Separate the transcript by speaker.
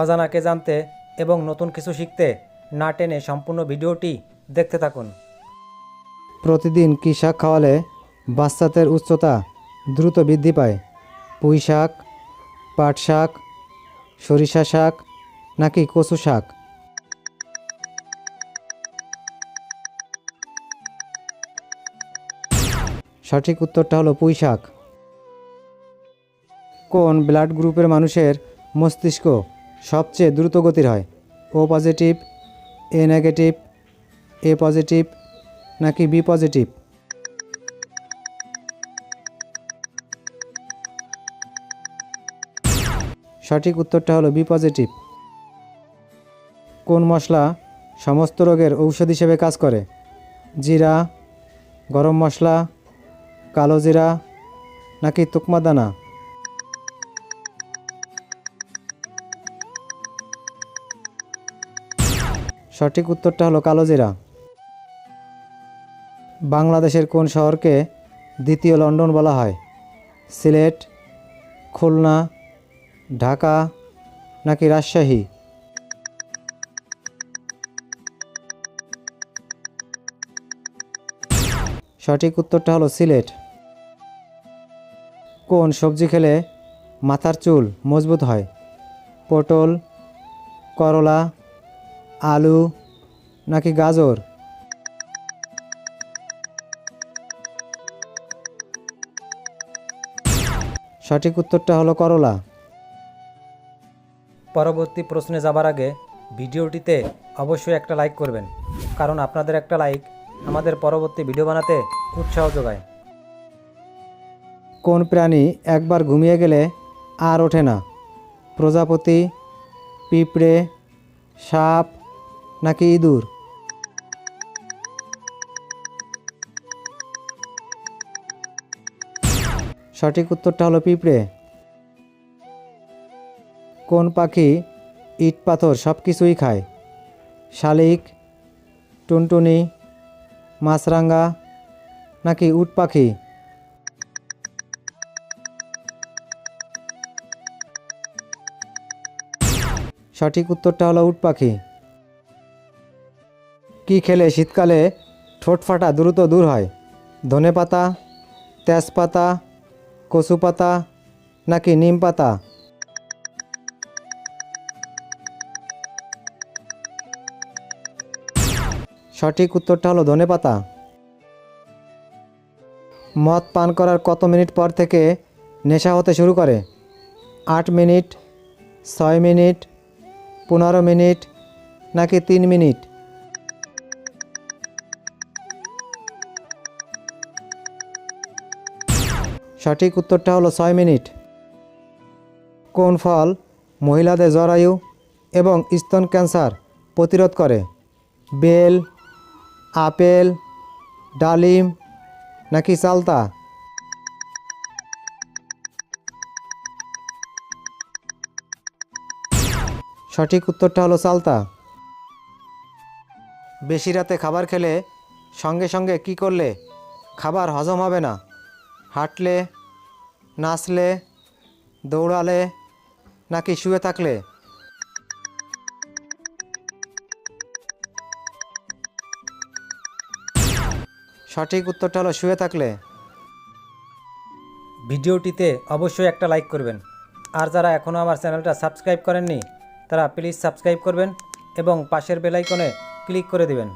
Speaker 1: অজানাকে জানতে এবং নতুন কিছু শিখতে না টেনে সম্পূর্ণ ভিডিওটি দেখতে থাকুন। প্রতিদিন কী শাক খাওয়ালে বাচ্চাদের উচ্চতা দ্রুত বৃদ্ধি পায়। পুঁই শাক, পাট শাক, সরিষা শাক নাকি কচু শাক? সঠিক উত্তরটা হলো পুঁই শাক। কোন ব্লাড গ্রুপের মানুষের মস্তিষ্ক সবচেয়ে দ্রুত গতির হয়। O positive, A negative, A positive নাকি বি পজিটিভ? সঠিক উত্তরটা হলো বি পজিটিভ। কোন মশলা সমস্ত রোগের ঔষধ হিসেবে কাজ করে? জিরা, গরম মশলা, কালো জিরা নাকি তুকমা সঠিক উত্তরটা হলো কালোজিরা বাংলাদেশের কোন শহরকে দ্বিতীয় লন্ডন বলা হয়? সিলেট, খুলনা, ঢাকা নাকি রাজশাহী? সঠিক উত্তরটা হলো সিলেট। কোন সবজি খেলে মাথার চুল মজবুত হয়? পটল, করলা আলু নাকি গাজর? সঠিক উত্তরটা হলো করলা। পরবর্তী প্রশ্নে যাবার আগে ভিডিওটিতে অবশ্যই একটা লাইক করবেন কারণ আপনাদের একটা লাইক আমাদের পরবর্তী ভিডিও বানাতে উৎসাহ যোগায়। কোন প্রাণী একবার ঘুমিয়ে গেলে আর ওঠে না? প্রজাপতি পিঁপড়ে সাপ নাকি ইঁদুর? সঠিক উত্তরটা হলো পিঁপড়ে। কোন পাখি ইট, পাথর সব কিছুই খায়? শালিক, টুনটুনি মাছরাঙ্গা নাকি উট পাখি? সঠিক উত্তরটা হলো উট পাখি। কি খেলে শীতকালে ঠোঁট ফাটা দ্রুত দূর হয়? ধনে পাতা, তেজপাতা, কচু পাতা নাকি নিম পাতা? সঠিক উত্তরটা হলো ধনে পাতা। মদ পান করার কত মিনিট পর থেকে নেশা হতে শুরু করে? আট মিনিট, ছয় মিনিট, পনেরো মিনিট নাকি তিন মিনিট? সঠিক উত্তরটা হলো ছয় মিনিট। কোন ফল মহিলাদের জরায়ু এবং স্তন ক্যান্সার প্রতিরোধ করে? বেল, আপেল, ডালিম নাকি চালতা সঠিক উত্তরটা হলো চালতা বেশি রাতে খাবার খেলে সঙ্গে সঙ্গে কি করলে? খাবার হজম হবে না। হাঁটলে, নাচলে, দৌড়ালে, নাকি শুয়ে থাকলে? সঠিক উত্তরটা হলো শুয়ে থাকলে। ভিডিওটিতে অবশ্যই একটা লাইক করবেন। আর যারা এখনও আমার চ্যানেলটা সাবস্ক্রাইব করেননি, তারা প্লিজ সাবস্ক্রাইব করবেন এবং পাশের বেলাইকনে ক্লিক করে দিবেন।